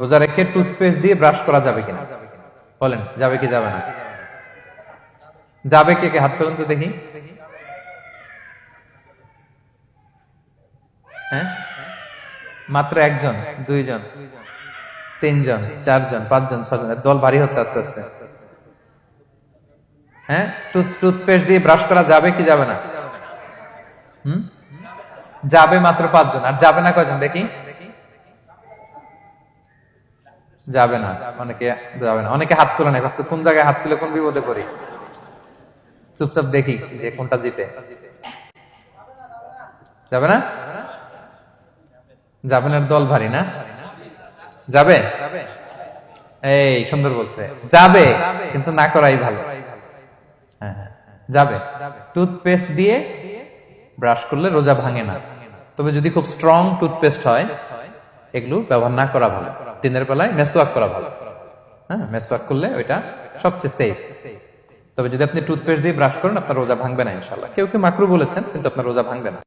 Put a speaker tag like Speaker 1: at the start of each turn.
Speaker 1: রোজা রেখে টুথপেস্ট দিয়ে ব্রাশ করা যাবে কিনা? বলেন, যাবে কি যাবে না? যাবে কে কে? হাত তুলুন তো দেখি। হ্যাঁ? মাত্র একজন, দুইজন, তিনজন, চারজন, পাঁচজন ছজন দল ভারী হচ্ছে আস্তে আস্তে। হ্যাঁ? টুথ টুথপেস্ট দিয়ে ব্রাশ করা যাবে কি যাবে না? হুম? যাবে মাত্র পাঁচজন, আর যাবে না কয়জন? দেখি। যাবে না অনেকে যাবে না। অনেকে হাত তুলে ভাবছে কোন জায়গায় হাত তুলে কোন বিপদে পড়ি। চুপচাপ দেখি যে কোনটা জিতে। যাবে না? যাবে না দল ভারী না? যাবে? এই সুন্দর বলছে। যাবে কিন্তু না করাই ভালো। হ্যাঁ হ্যাঁ, যাবে। টুথপেস্ট দিয়ে ব্রাশ করলে রোজা ভাঙে না। তবে যদি খুব স্ট্রং টুথপেস্ট হয় এগুলো ব্যবহার না করা ভালো। দিনের বেলায় মেসওয়াক করা ভালো। হ্যাঁ মেসওয়াক করলে ওইটা সবচেয়ে সেফ তবে যদি আপনি টুথপেস্ট দিয়ে ব্রাশ করেন, আপনার রোজা ভাঙবে না ইনশাল্লাহ কেউ কেউ মাকরু বলেছেন, কিন্তু আপনার রোজা ভাঙবে না।